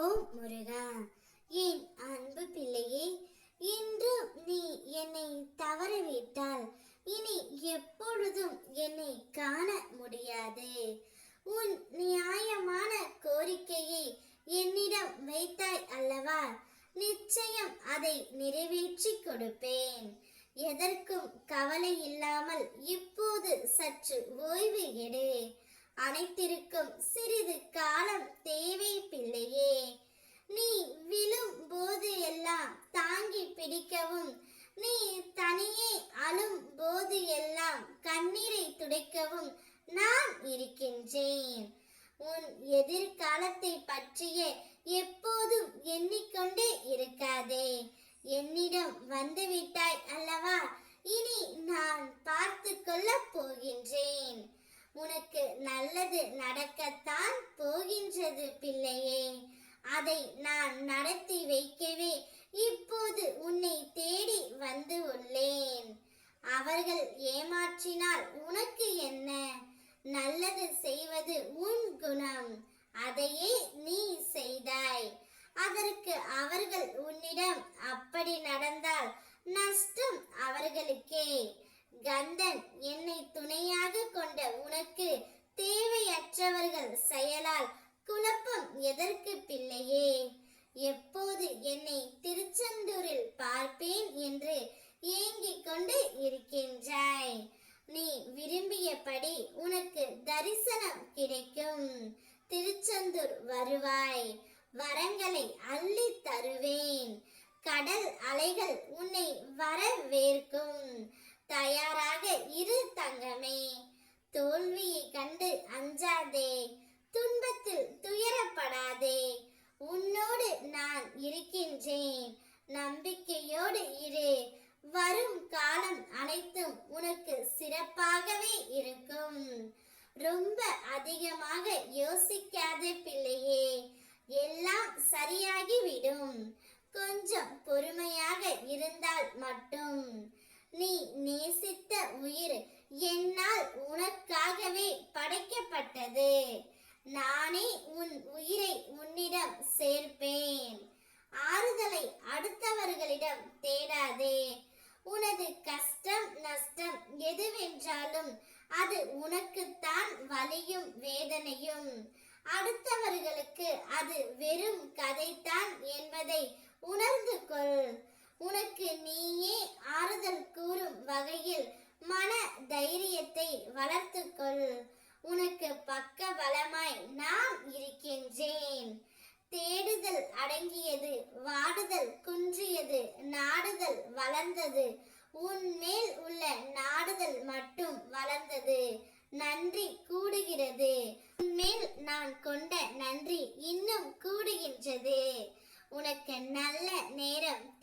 ஓம் முருகா. என் அன்பு பிள்ளையே இன்று நீ என்னை தவறவிட்டால் இனி எப்பொழுதும் என்னை காண முடியாது. உன் நியாயமான கோரிக்கையை என்னிடம் வைத்தாய் அல்லவா? நிச்சயம் அதை நிறைவேற்றி கொடுப்பேன். எதற்கும் கவலை இல்லாமல் இப்போது சற்று ஓய்வு எடு. அனைத்திற்கும் சிறிது காலம் தேவை பிள்ளையே. நீ விழும் போது எல்லாம் தாங்கி பிடிக்கவும் நீ தனியே அழும் போது எல்லாம் கண்ணீரை துடைக்கவும் நான் இருக்கின்றேன். உன் எதிர்காலத்தை பற்றிய எப்போதும் எண்ணிக்கொண்டே இருக்காதே. என்னிடம் வந்துவிட்டாய் அல்லவா? இனி நான் பார்த்து கொள்ளப் போகின்றேன். உனக்கு நல்லது நடக்கத்தான் போகின்றது பிள்ளையே. அதை நான் நடத்தி வைக்கவே இப்போது உன்னை தேடி வந்து உள்ளேன். அவர்கள் ஏமாற்றினால் உனக்கு என்ன? நல்லது செய்வது உன் குணம். அதையே நீ செய்தாய். அதற்கு அவர்கள் உன்னிடம் அப்படி நடந்தால் நஷ்டம் அவர்களுக்கே. கந்தன் என்னை துணையாக கொண்ட உனக்கு தேவையற்றவர்கள் செயலால் குழப்பம் எதற்கு பிள்ளையே? எப்போது என்னை திருச்செந்தூரில் பார்ப்பேன் என்று ஏங்கிக் கொண்டு இருக்கின்றாய். நீ விரும்பியபடி உனக்கு தரிசனம் கிடைக்கும். திருச்செந்தூர் வருவாய். வரங்களை அள்ளி தருவேன். கடல் அலைகள் உன்னை வரவேற்கும். தயாராக இரு தங்கமே. தோல்வியை கண்டு அஞ்சாதே. துன்பத்தில் துயரப்படாதே. உன்னோடு நான் இருக்கின்றேன். நம்பிக்கையோடு இரு. வரும் காலம் அனைத்தும் உனக்கு சிறப்பாகவே இருக்கும். ரொம்ப அதிகமாக யோசிக்காத பிள்ளையே. எல்லாம் சரியாகிவிடும். கொஞ்சம் பொறுமையாக இருந்தால் மட்டும். நீ நேசித்த உயிர் என்னால் உனக்காகவே படைக்கப்பட்டது. நானே உன் உயிரை உன்னிடம் சேர்ப்பேன். ஆறுதலை அடுத்தவர்களிடம் தேடாதே. உனது கஷ்டம் நஷ்டம் எதுவென்றாலும் அது உனக்குத்தான் வலியும் வேதனையும். அடுத்தவர்களுக்கு அது வெறும் கதைத்தான் என்பதை வளர்த்துக்கொள். உனக்கு பக்க பலமாய் நான் இருக்கின்றேன். தேடுதல் அடங்கியது வாடுதல் குன்றியது நாடுதல் வளர்ந்தது. உன் மேல் உள்ள நாடுதல் மட்டும் வளர்ந்தது. நன்றி கூடுகிறது. உன்மேல் நான் கொண்ட நன்றி இன்னும் கூடுகின்றது. உனக்கு நல்ல நேரம்